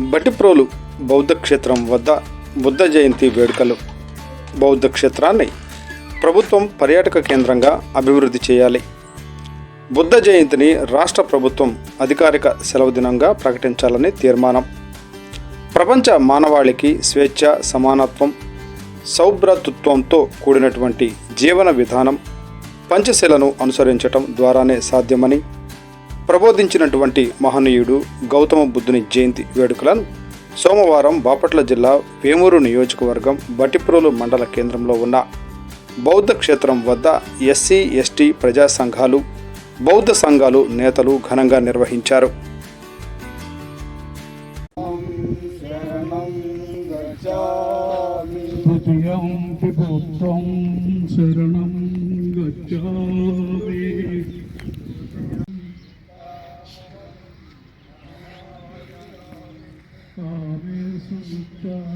బట్టిప్రోలు బౌద్ధ క్షేత్రం వద్ద బుద్ధ జయంతి వేడుకలు. బౌద్ధ క్షేత్రాన్ని ప్రభుత్వం పర్యాటక కేంద్రంగా అభివృద్ధి చేయాలి. బుద్ధ జయంతిని రాష్ట్ర ప్రభుత్వం అధికారిక సెలవు దినంగా ప్రకటించాలని తీర్మానం. ప్రపంచ మానవాళికి స్వేచ్ఛ సమానత్వం సౌభ్రతత్వంతో కూడినటువంటి జీవన విధానం పంచశీలను అనుసరించటం ద్వారానే సాధ్యమని ప్రబోధించినటువంటి మహనీయుడు గౌతమ బుద్ధుని జయంతి వేడుకలను సోమవారం బాపట్ల జిల్లా వేమూరు నియోజకవర్గం బటిప్రోలు మండల కేంద్రంలో ఉన్న బౌద్ధ క్షేత్రం వద్ద ఎస్సీ ఎస్టీ ప్రజా సంఘాలు బౌద్ధ సంఘాలు నేతలు ఘనంగా నిర్వహించారు. శరణం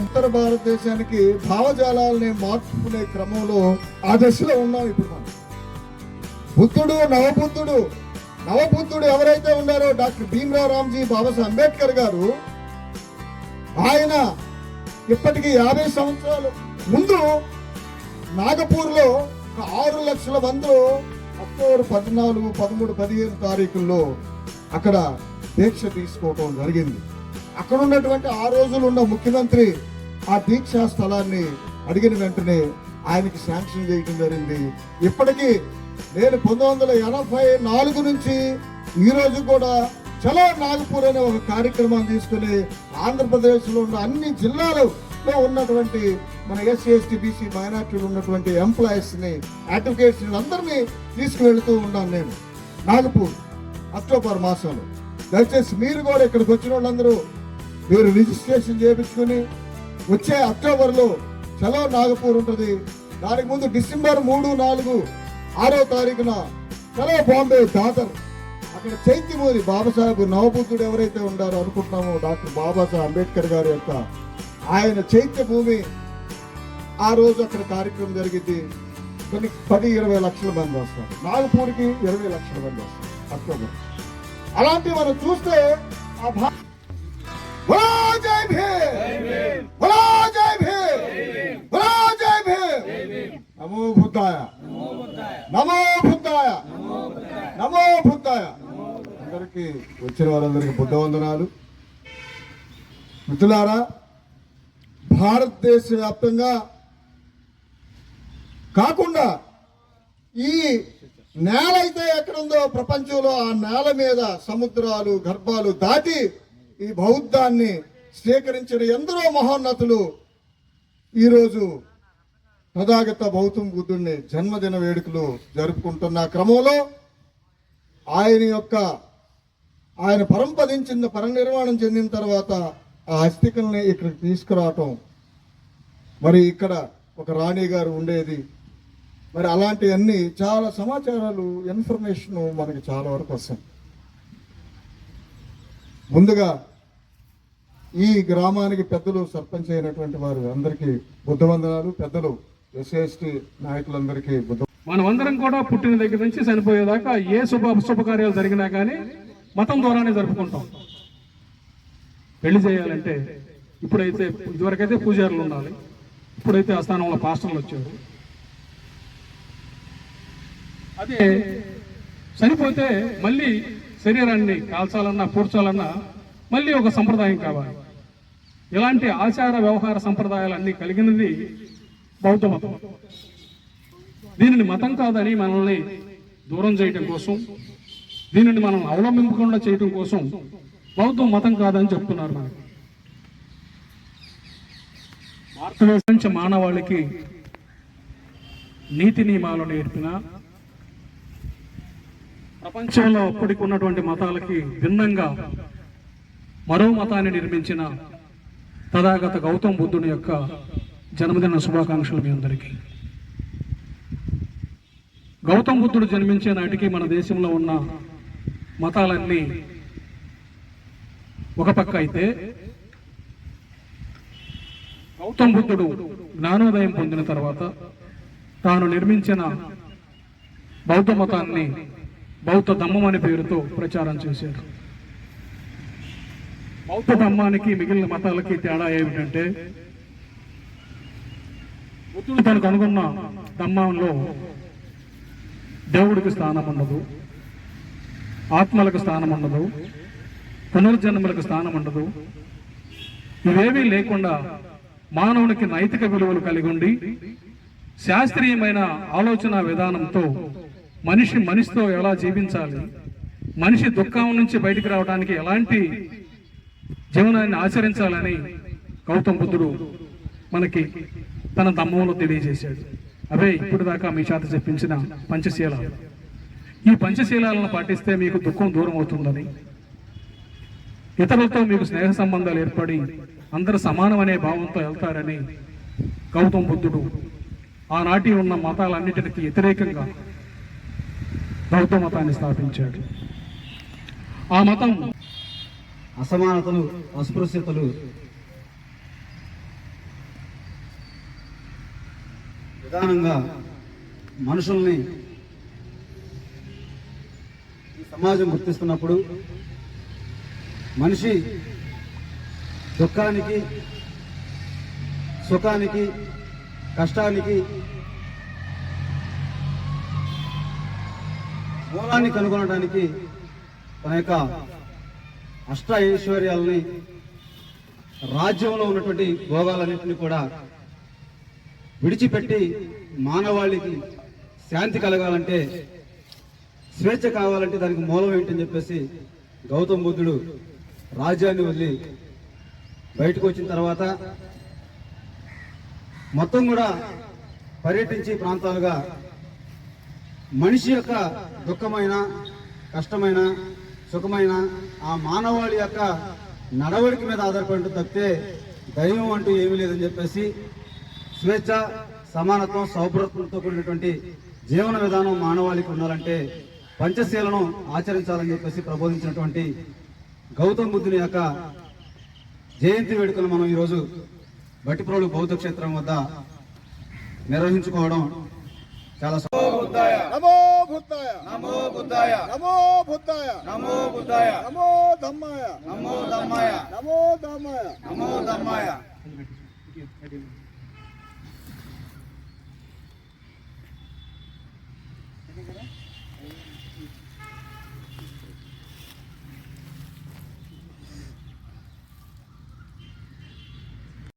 ఉత్తర భారతదేశానికి భావజాలాలని మార్చుకునే క్రమంలో ఆ దశలో ఉన్నాం ఇప్పుడు మనం. బుద్ధుడు నవబుద్ధుడు నవబుద్ధుడు ఎవరైతే ఉన్నారో డాక్టర్ భీమరావు రామ్జీ బాబాసాహెబ్ అంబేద్కర్ గారు ఆయన ఇప్పటికి యాభై సంవత్సరాలు ముందు నాగపూర్లో ఒక ఆరు లక్షల మంది అక్టోబర్ పద్నాలుగు పదమూడు పదిహేను తారీఖుల్లో అక్కడ దీక్ష తీసుకోవటం జరిగింది. అక్కడ ఉన్నటువంటి ఆ రోజులు ఉన్న ముఖ్యమంత్రి ఆ దీక్షా స్థలాన్ని అడిగిన వెంటనే ఆయనకి శాంక్షన్ చేయడం జరిగింది. ఇప్పటికీ నేను పంతొమ్మిది వందల ఎనభై నాలుగు నుంచి ఈ రోజు కూడా చలో నాగపూర్ అనే ఒక కార్యక్రమాన్ని తీసుకుని ఆంధ్రప్రదేశ్లో ఉన్న అన్ని లో ఉన్నటువంటి మన ఎస్సీ ఎస్టీ బీసీ మైనార్టీలు ఉన్నటువంటి ఎంప్లాయీస్ని అడ్వకేట్స్ అందరినీ తీసుకువెళ్తూ ఉన్నాను నేను. నాగపూర్ అక్టోబర్ మాసంలో. దయచేసి మీరు కూడా ఇక్కడికి వచ్చిన వాళ్ళందరూ మీరు రిజిస్ట్రేషన్ చేయించుకుని వచ్చే అక్టోబర్లో చలో నాగపూర్ ఉంటుంది. దానికి ముందు డిసెంబర్ మూడు నాలుగు ఆరో తారీఖున చలో బాంబే దాదర్ అక్కడ చైత్యమూరి బాబాసాహెబ్ నవబుద్ధుడు ఎవరైతే ఉండారో అనుకుంటున్నామో డాక్టర్ బాబాసాహెబ్ అంబేద్కర్ గారి యొక్క ఆయన చైత్య భూమి ఆ రోజు అక్కడ కార్యక్రమం జరిగింది. కొన్ని పది ఇరవై లక్షల మంది వస్తారు. నాగపూర్కి ఇరవై లక్షల మంది వస్తారు. అక్టోబర్. అలాంటి మనం చూస్తే ఆ భా జై భీమ్! జై భీమ్! జై భీమ్! నమో బుద్ధాయ. నమో బుద్ధాయ. నమో బుద్ధాయ. అందరికి వచ్చిన వారందరికి బుద్ధ వందనాలు మిత్రులారా భారతదేశ వ్యాప్తంగా కాకుండా ఈ నేల అయితే ఎక్కడుందో ప్రపంచంలో ఆ నేల మీద సముద్రాలు గర్భాలు దాటి ఈ బౌద్ధాన్ని స్వీకరించిన ఎందరో మహోన్నతులు ఈరోజు తథాగత గౌతమ బుద్ధుడిని జన్మదిన వేడుకలు జరుపుకుంటున్న క్రమంలో ఆయన యొక్క ఆయన పరంపదించిన పరనిర్వాణం చెందిన తర్వాత ఆ అస్థికల్ని ఇక్కడికి తీసుకురావటం మరి ఇక్కడ ఒక రాణి గారు ఉండేది. మరి అలాంటివన్నీ చాలా సమాచారాలు ఇన్ఫర్మేషన్ మనకి చాలా వరకు వస్తాయి. ముందుగా ఈ గ్రామానికి పెద్దలు సర్పంచ్ అయినటువంటి వారు అందరికీ బుద్ధవందనాలు. పెద్దలు ఎస్సీ నాయకులందరికీ బుద్ధ మనమందరం కూడా పుట్టిన దగ్గర నుంచి చనిపోయేదాకా ఏ శుభ శుభకార్యాలు జరిగినా కానీ మతం ద్వారానే జరుపుకుంటాం. పెళ్ళి చేయాలంటే ఇప్పుడైతే ఇదివరకైతే పూజారులు ఉండాలి. ఇప్పుడైతే ఆ స్థానంలో పాస్టర్లు వచ్చారు. అదే చనిపోతే మళ్ళీ శరీరాన్ని కాల్చాలన్నా పూడ్చాలన్నా మళ్ళీ ఒక సంప్రదాయం కావాలి. ఇలాంటి ఆచార వ్యవహార సంప్రదాయాలన్నీ కలిగినది బౌద్ధ మతం. దీనిని మతం కాదని మనల్ని దూరం చేయటం కోసం దీనిని మనం అవలంబించకుండా చేయటం కోసం బౌద్ధం మతం కాదని చెప్తున్నారు మనకి. ప్రపంచ మానవాళికి నీతి నియమాలు నేర్పిన ప్రపంచంలో అప్పటికి ఉన్నటువంటి మతాలకి భిన్నంగా మరో మతాన్ని నిర్మించిన తథాగత గౌతమ్ బుద్ధుని యొక్క జన్మదిన శుభాకాంక్షలు మీ అందరికీ. గౌతమ్ బుద్ధుడు జన్మించే నాటికి మన దేశంలో ఉన్న మతాలన్నీ ఒక పక్క అయితే గౌతమ్ బుద్ధుడు జ్ఞానోదయం పొందిన తర్వాత తాను నిర్మించిన బౌద్ధ మతాన్ని బౌద్ధ ధమ్మం అనే పేరుతో ప్రచారం చేశాడు. బౌద్ధ ధమ్మానికి మిగిలిన మతాలకి తేడా ఏమిటంటే బుద్ధుడు తనకు అనుకున్న ధమ్మంలో దేవుడికి స్థానం ఉండదు ఆత్మలకు స్థానం ఉండదు పునర్జన్మలకు స్థానం ఉండదు. ఇవేవీ లేకుండా మానవునికి నైతిక విలువలు కలిగి ఉండి శాస్త్రీయమైన ఆలోచన విధానంతో మనిషి మనిషితో ఎలా జీవించాలి? మనిషి దుఃఖం నుంచి బయటికి రావడానికి ఎలాంటి జీవనాన్ని ఆచరించాలని గౌతమ్ బుద్ధుడు మనకి తన దమ్మంలో తెలియజేశాడు. అవే ఇప్పుడు దాకా మీ చేత చెప్పించిన పంచశీలాలు ఈ పంచశీలాలను పాటిస్తే మీకు దుఃఖం దూరం అవుతుందని ఇతరులతో మీకు స్నేహ సంబంధాలు ఏర్పడి అందరూ సమానం అనే భావంతో వెళ్తారని గౌతమ్ బుద్ధుడు ఆనాటి ఉన్న మతాలన్నిటికీ వ్యతిరేకంగా బౌద్ధ మతాన్ని స్థాపించాడు. ఆ మతం అసమానతలు అస్పృశ్యతలు విధానంగా మనుషుల్ని ఈ సమాజం గుర్తిస్తున్నప్పుడు మనిషి దుఃఖానికి సుఖానికి కష్టానికి మూలాన్ని కనుగొనడానికి తన యొక్క అష్ట ఐశ్వర్యాలని రాజ్యంలో ఉన్నటువంటి భోగాలన్నింటినీ కూడా విడిచిపెట్టి మానవాళికి శాంతి కలగాలంటే స్వేచ్ఛ కావాలంటే దానికి మూలం ఏంటని చెప్పేసి గౌతమ్ బుద్ధుడు రాజ్యాన్ని వదిలి బయటకు వచ్చిన తర్వాత మొత్తం కూడా పర్యటించి ప్రాంతాలుగా మనిషి యొక్క దుఃఖమైన కష్టమైన సుఖమైన ఆ మానవాళి యొక్క నడవడిక మీద ఆధారపడి తప్పితే దైవం అంటూ ఏమీ లేదని చెప్పేసి స్వేచ్ఛ సమానత్వం సౌభ్రత్వంతో కూడినటువంటి జీవన విధానం మానవాళికి ఉండాలంటే పంచశీలను ఆచరించాలని చెప్పేసి ప్రబోధించినటువంటి గౌతమ్ బుద్ధుని యొక్క జయంతి వేడుకలు మనం ఈరోజు బట్టిప్రోలు బౌద్ధ క్షేత్రం వద్ద నిర్వహించుకోవడం చాలా నమో బుద్ధాయ. నమో బుద్ధాయ. నమో బుద్ధాయ. నమో బుద్ధాయ. నమో ధమ్మాయ. నమో ధమ్మాయ. నమో ధమ్మాయ. నమో ధమ్మాయ.